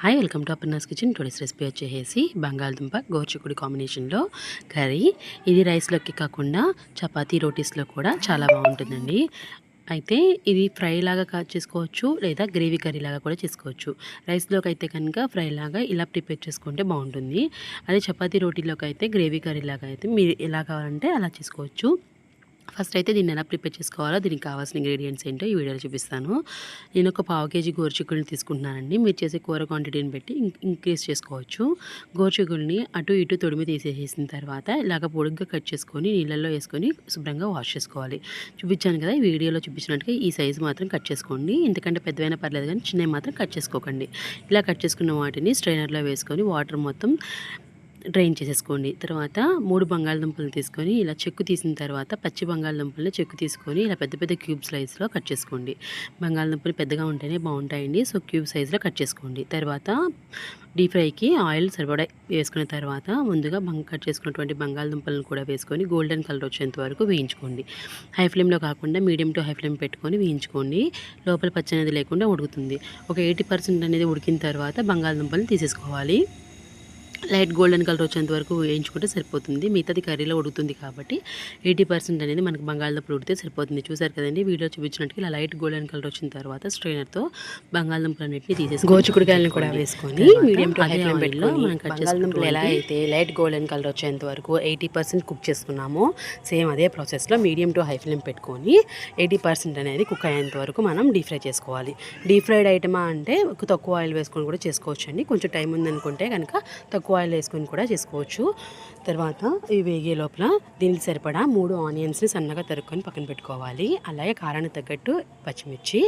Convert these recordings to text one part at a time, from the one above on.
Hi welcome to Aparna's kitchen. Today's recipe వచ్చేసి బంగాళదుంప గోర్చుకుడి కాంబినేషన్లో కర్రీ. ఇది రైస్లోకి కాకుండా చపాతీ రోటీస్లో కూడా చాలా బాగుంటుందండి. అయితే ఇది ఫ్రై లాగా చేసుకోవచ్చు లేదా గ్రేవీ కర్రీ లాగా కూడా చేసుకోవచ్చు. రైస్లోకి అయితే కనుక ఫ్రై లాగా ఇలా ప్రిపేర్ చేసుకుంటే బాగుంటుంది. అదే చపాతీ రోటీలోకి అయితే గ్రేవీ కర్రీ లాగా అయితే మీరు ఎలా కావాలంటే అలా చేసుకోవచ్చు. ఫస్ట్ అయితే దీన్ని ఎలా ప్రిపేర్ చేసుకోవాలో దీనికి కావాల్సిన ఇంగ్రీడియంట్స్ ఏంటో ఈ వీడియోలో చూపిస్తాను. నేను ఒక పావు కేజీ గోరుచిక్కుల్ని తీసుకుంటున్నానండి. మీరు చేసే కూర క్వాంటిటీని బట్టి ఇంక్రీజ్ చేసుకోవచ్చు. గోరుచిక్కుల్ని అటు ఇటు తొడిమి తీసేసిన తర్వాత ఇలాగ పొడుగ్గా కట్ చేసుకొని నీళ్ళల్లో వేసుకొని శుభ్రంగా వాష్ చేసుకోవాలి. చూపించాను కదా ఈ వీడియోలో చూపించినట్టుగా ఈ సైజు మాత్రం కట్ చేసుకోండి. ఎందుకంటే పెద్దవైనా పర్లేదు కానీ చిన్నవి మాత్రం కట్ చేసుకోకండి. ఇలా కట్ చేసుకున్న వాటిని స్ట్రైనర్లో వేసుకొని వాటర్ మొత్తం డ్రైన్ చేసేసుకోండి. తర్వాత మూడు బంగాళదుంపలు తీసుకొని ఇలా చెక్కు తీసిన తర్వాత పచ్చి బంగాళదుంపల్ని చెక్కు తీసుకొని ఇలా పెద్ద పెద్ద క్యూబ్ సైజ్లో కట్ చేసుకోండి. బంగాళదుంపలు పెద్దగా ఉంటేనే బాగుంటాయండి. సో క్యూబ్ సైజ్లో కట్ చేసుకోండి. తర్వాత డీప్ ఫ్రైకి ఆయిల్ సరిపడా వేసుకున్న తర్వాత ముందుగా బంగ కట్ చేసుకున్నటువంటి బంగాళదుంపలను కూడా వేసుకొని గోల్డెన్ కలర్ వచ్చేంత వరకు వేయించుకోండి. హై ఫ్లేమ్లో కాకుండా మీడియం టు హై ఫ్లేమ్ పెట్టుకొని వేయించుకోండి. లోపల పచ్చ అనేది లేకుండా ఉడుకుతుంది. ఒక ఎయిటీ పర్సెంట్ అనేది ఉడికిన తర్వాత బంగాళదుంపలు తీసేసుకోవాలి. లైట్ గోల్డెన్ కలర్ వచ్చేంత వరకు వేయించుకుంటే సరిపోతుంది. మిగతాది కర్రీలో ఉడుకుతుంది కాబట్టి ఎయిటీ పర్సెంట్ అనేది మనకు బంగాళదుంపలు ఉడితే సరిపోతుంది. చూసారు కదండి వీడియో చూపించినట్టుగా ఇలా లైట్ గోల్డెన్ కలర్ వచ్చిన తర్వాత స్ట్రైనర్తో బంగాళదుంపలన్నింటినీ తీసేసి గోచుకుడికాయలను కూడా వేసుకొని మీడియం టు హై ఫ్లేమ్ పెట్టుకొని మనం కట్ బంగాళదుంపలు ఎలా అయితే లైట్ గోల్డెన్ కలర్ వచ్చేంత వరకు ఎయిటీ పర్సెంట్ కుక్ చేసుకున్నామో సేమ్ అదే ప్రాసెస్లో మీడియం టు హై ఫ్లేమ్ పెట్టుకొని ఎయిటీ పర్సెంట్ అనేది కుక్ అయ్యేంత వరకు మనం డీప్ ఫ్రై చేసుకోవాలి. డీప్ ఫ్రైడ్ ఐటమా అంటే తక్కువ ఆయిల్ వేసుకొని కూడా చేసుకోవచ్చు అండి కొంచెం టైం ఉందనుకుంటే కనుక తక్కువ ఎక్కువ ఆయిల్ వేసుకొని కూడా చేసుకోవచ్చు. తర్వాత ఇవి వేగే లోపల దీనికి సరిపడా మూడు ఆనియన్స్ని సన్నగా తరుక్కొని పక్కన పెట్టుకోవాలి. అలాగే కారానికి తగ్గట్టు పచ్చిమిర్చి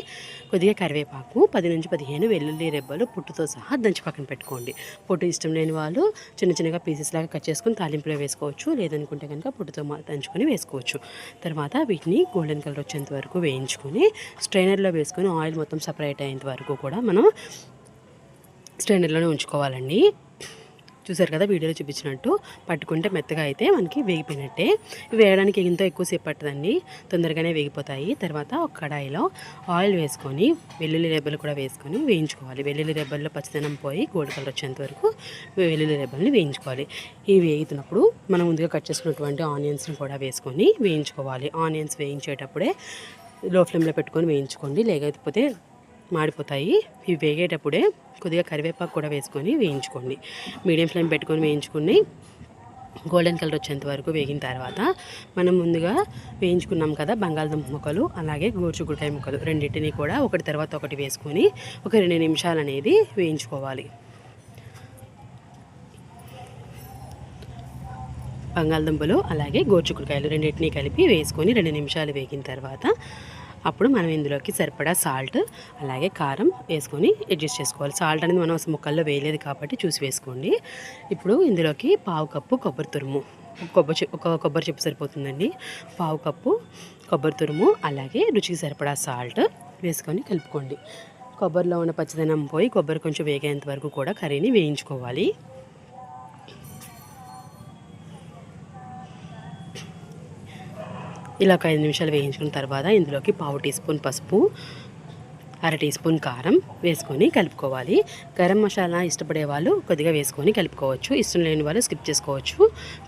కొద్దిగా కరివేపాకు పది నుంచి పదిహేను వెల్లుల్లి రెబ్బలు పుట్టుతో సహా దంచి పక్కన పెట్టుకోండి. పొట్టు ఇష్టం లేని వాళ్ళు చిన్న చిన్నగా పీసెస్ లాగా కట్ చేసుకొని తాలింపులో వేసుకోవచ్చు. లేదనుకుంటే కనుక పుట్టుతో దంచుకొని వేసుకోవచ్చు. తర్వాత వీటిని గోల్డెన్ కలర్ వచ్చేంత వరకు వేయించుకొని స్ట్రైనర్లో వేసుకొని ఆయిల్ మొత్తం సపరేట్ అయ్యేంత వరకు కూడా మనం స్ట్రైనర్లోనే ఉంచుకోవాలండి. చూసారు కదా వీడియోలో చూపించినట్టు పట్టుకుంటే మెత్తగా అయితే మనకి వేగిపోయినట్టే. వేయడానికి ఎంతో ఎక్కువసేపు పట్టదండి. తొందరగానే వేగిపోతాయి. తర్వాత ఒక కడాయిలో ఆయిల్ వేసుకొని వెల్లుల్లి రెబ్బలు కూడా వేసుకొని వేయించుకోవాలి. వెల్లుల్లి రెబ్బల్లో పచ్చదనం పోయి గోల్డ్ కలర్ వచ్చేంత వరకు వెల్లుల్లి రెబ్బల్ని వేయించుకోవాలి. ఇవి వేగుతున్నప్పుడు మనం ముందుగా కట్ చేసుకున్నటువంటి ఆనియన్స్ని కూడా వేసుకొని వేయించుకోవాలి. ఆనియన్స్ వేయించేటప్పుడే లో ఫ్లేమ్లో పెట్టుకొని వేయించుకోండి. లేకపోతే మాడిపోతాయి. ఇవి వేగేటప్పుడే కొద్దిగా కరివేపాకు కూడా వేసుకొని వేయించుకోండి. మీడియం ఫ్లేమ్ పెట్టుకొని వేయించుకుని గోల్డెన్ కలర్ వచ్చేంత వరకు వేగిన తర్వాత మనం ముందుగా వేయించుకున్నాం కదా బంగాళదుంప ముక్కలు అలాగే గోర్చుగుడికాయ ముక్కలు రెండింటిని కూడా ఒకటి తర్వాత ఒకటి వేసుకొని ఒక రెండు నిమిషాలు అనేది వేయించుకోవాలి. బంగాళదుంపలు అలాగే గోర్చుకుడికాయలు రెండింటినీ కలిపి వేసుకొని రెండు నిమిషాలు వేగిన తర్వాత అప్పుడు మనం ఇందులోకి సరిపడా సాల్ట్ అలాగే కారం వేసుకొని అడ్జస్ట్ చేసుకోవాలి. సాల్ట్ అనేది మనం ముక్కల్లో వేయలేదు కాబట్టి చూసి వేసుకోండి. ఇప్పుడు ఇందులోకి పావు కప్పు కొబ్బరి తురుము. కొబ్బరి ఒక కొబ్బరి చెప్పు సరిపోతుందండి. పావు కప్పు కొబ్బరి తురుము అలాగే రుచికి సరిపడా సాల్ట్ వేసుకొని కలుపుకోండి. కొబ్బరిలో ఉన్న పచ్చదనం పోయి కొబ్బరి కొంచెం వేగేంత వరకు కూడా కర్రీని వేయించుకోవాలి. ఇలా ఒక ఐదు నిమిషాలు వేయించుకున్న తర్వాత ఇందులోకి పావు టీ స్పూన్ పసుపు అర టీ స్పూన్ కారం వేసుకొని కలుపుకోవాలి. గరం మసాలా ఇష్టపడే వాళ్ళు కొద్దిగా వేసుకొని కలుపుకోవచ్చు. ఇష్టం లేని వాళ్ళు స్కిప్ చేసుకోవచ్చు.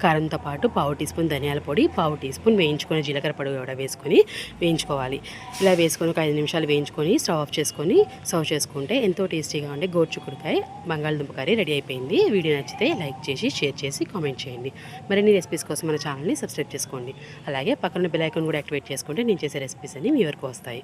కారంతో పాటు పావు టీ స్పూన్ ధనియాల పొడి పావు టీ స్పూన్ వేయించుకొని జీలకర్ర పొడి కూడా వేసుకొని వేయించుకోవాలి. ఇలా వేసుకొని ఒక ఐదు నిమిషాలు వేయించుకొని స్టవ్ ఆఫ్ చేసుకొని సర్వ్ చేసుకుంటే ఎంతో టేస్టీగా ఉండే గోర్చుకుడికాయ బంగాళదుంప కర్రీ రెడీ అయిపోయింది. వీడియో నచ్చితే లైక్ చేసి షేర్ చేసి కామెంట్ చేయండి. మరిన్ని రెసిపీస్ కోసం మన ఛానల్ని సబ్స్క్రైబ్ చేసుకోండి. అలాగే పక్కన బెల్ ఐకాన్ కూడా యాక్టివేట్ చేసుకుంటే నేను చేసే రెసిపీస్ అన్ని మీ వరకు వస్తాయి.